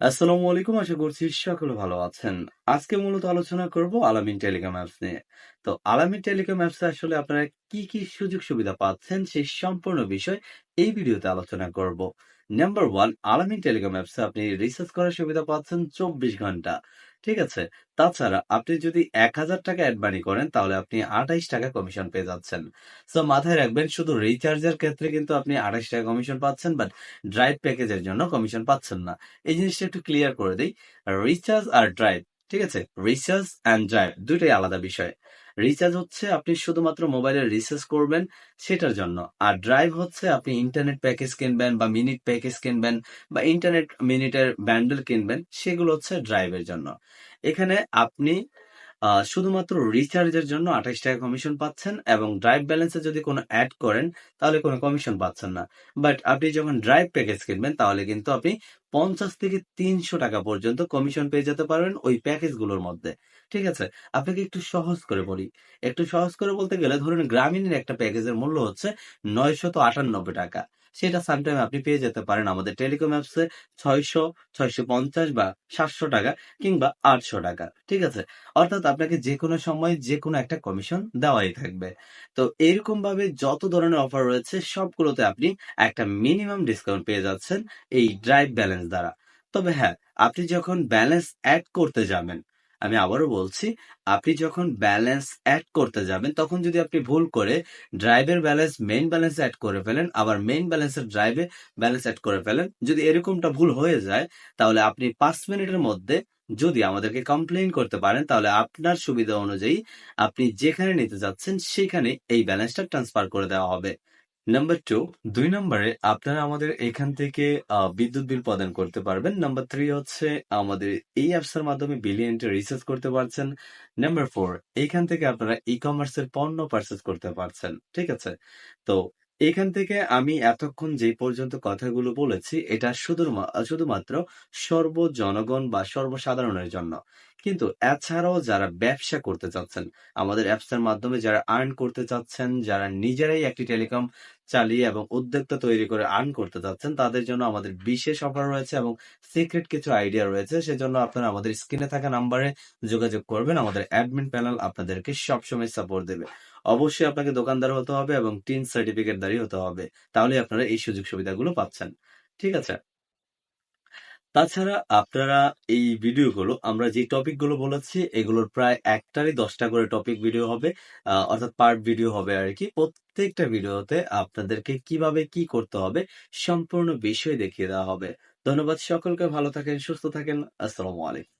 আসসালামু আলাইকুম, আশা করছি সকলে ভালো আছেন। আজকে মূলত আলোচনা করব আলামিন টেলিকম অ্যাপস নিয়ে। তো আলামিন টেলিকম অ্যাপসে আসলে আপনারা কি কি সুযোগ সুবিধা পাচ্ছেন সেই সম্পূর্ণ বিষয় এই ভিডিওতে আলোচনা করব। নাম্বার ওয়ান আলামিন টেলিকম অ্যাপসে আপনি রিসার্চ করার সুবিধা পাচ্ছেন চব্বিশ ঘণ্টা। ঠিক আছে? তাছাড়া আপনি যদি এক হাজার টাকা অ্যাড মানি করেন, তাহলে আপনি আঠাইশ টাকা কমিশন পেয়ে যাচ্ছেন। সো মাথায় রাখবেন, শুধু রিচার্জের ক্ষেত্রে কিন্তু আপনি আঠাইশ টাকা কমিশন পাচ্ছেন বাট ড্রাইভ প্যাকেজের জন্য কমিশন পাচ্ছেন না। এই জিনিসটা একটু ক্লিয়ার করে দিই। রিচার্জ আর ড্রাইভ ঠিক আছে? রিচার্জ অ্যান্ড ড্রাইভ দুইটাই আলাদা বিষয়। রিচার্জ হচ্ছে আপনি শুধুমাত্র মোবাইলের রিচার্জ করবেন সেটার জন্য। আর ড্রাইভ হচ্ছে আপনি ইন্টারনেট প্যাকেজ কিনবেন বা মিনিট প্যাকেজ কিনবেন বা ইন্টারনেট মিনিটের ব্যান্ডেল কিনবেন, সেগুলো হচ্ছে ড্রাইভের জন্য। এখানে আপনি শুধুমাত্র রিচার্জের জন্য আঠাইশ টাকা কমিশন পাচ্ছেন এবং ড্রাইভ ব্যালেন্সে যদি কোনো অ্যাড করেন, তাহলে কোনো কমিশন পাচ্ছেন না। বাট আপনি যখন ড্রাইভ প্যাকেজ কিনবেন, তাহলে কিন্তু আপনি পঞ্চাশ থেকে তিনশো টাকা পর্যন্ত কমিশন পেয়ে যেতে পারবেন ওই প্যাকেজগুলোর মধ্যে। ঠিক আছে? আপনাকে একটু সহজ করে বলি। একটু সহজ করে বলতে গেলে ধরুন, গ্রামীণের একটা প্যাকেজের মূল্য হচ্ছে নয়শত আটানব্বই টাকা। সেটা সামটাইম আপনি পেয়ে যেতে পারেন আমাদের টেলিকম অ্যাপসে ছয়শো ছয়শো পঞ্চাশ বা সাতশো টাকা কিংবা আটশো টাকা, ঠিক আছে? অর্থাৎ আপনাকে যে কোনো সময় যে কোনো একটা কমিশন দেওয়াই থাকবে। তো এরকম ভাবে যত ধরনের অফার রয়েছে সবগুলোতে আপনি একটা মিনিমাম ডিসকাউন্ট পেয়ে যাচ্ছেন এই ড্রাইভ ব্যালেন্স দ্বারা। তবে হ্যাঁ আপনি যখন ব্যালেন্স অ্যাড করতে যাবেন আমি আবারও বলছি, আপনি যখন ব্যালেন্স অ্যাড করতে যাবেন, তখন যদি আপনি ভুল করে ড্রাইভের ব্যালেন্স মেইন ব্যালেন্স অ্যাড করে ফেলেন, আবার মেইন ব্যালেন্সের ড্রাইভে ব্যালেন্স অ্যাড করে ফেলেন, যদি এরকমটা ভুল হয়ে যায়, তাহলে আপনি পাঁচ মিনিটের মধ্যে যদি আমাদেরকে কমপ্লেন করতে পারেন, তাহলে আপনার সুবিধা অনুযায়ী আপনি যেখানে নিতে যাচ্ছেন, সেখানে এই ব্যালেন্সটা ট্রান্সফার করে দেওয়া হবে। নাম্বার টু দুই নম্বরে আপনারা আমাদের এখান থেকে বিদ্যুৎ বিল প্রদান করতে পারবেন। নাম্বার থ্রি হচ্ছে আমাদের এই অ্যাপস এর মাধ্যমে বিলিয়নটা রিসার্চ করতে পারছেন। নাম্বার ফোর এইখান থেকে আপনারা ই কমার্সের পণ্য পারচেস করতে পারছেন। ঠিক আছে? তো এখান থেকে আমি এতক্ষণ যে পর্যন্ত কথাগুলো বলেছি, এটা শুধু শুধুমাত্র সর্ব জনগণ বা সর্বসাধারণের জন্য। কিন্তু এছাড়াও যারা ব্যবসা করতে চাচ্ছেন, আমাদের অ্যাপস এর মাধ্যমে যারা আর্ন করতে চাচ্ছেন, যারা নিজেরাই একটি টেলিকম চালিয়ে এবং উদ্যোক্তা তৈরি করে আর্ন করতে চাচ্ছেন, তাদের জন্য আমাদের বিশেষ অফার রয়েছে এবং সিক্রেট কিছু আইডিয়া রয়েছে। সেজন্য আপনারা আমাদের স্ক্রিনে থাকা নাম্বারে যোগাযোগ করবেন, আমাদের অ্যাডমিন প্যানেল আপনাদেরকে সবসময় সাপোর্ট দেবে। অবশ্যই আপনাকে দোকানদার হতে হবে এবং টিন সার্টিফিকেট দাঁড়িয়ে হতে হবে তাহলে আপনারা এই সুযোগ সুবিধাগুলো পাচ্ছেন। ঠিক আছে? তাছাড়া আপনারা এই ভিডিও ভিডিওগুলো, আমরা যে টপিকগুলো বলেছি, এগুলোর প্রায় একটারই দশটা করে টপিক ভিডিও হবে অর্থাৎ পার্ট ভিডিও হবে আর কি। প্রত্যেকটা ভিডিওতে আপনাদেরকে কীভাবে কি করতে হবে সম্পূর্ণ বিষয় দেখিয়ে দেওয়া হবে। ধন্যবাদ সকলকে, ভালো থাকেন, সুস্থ থাকেন, আসসালামু আলাইকুম।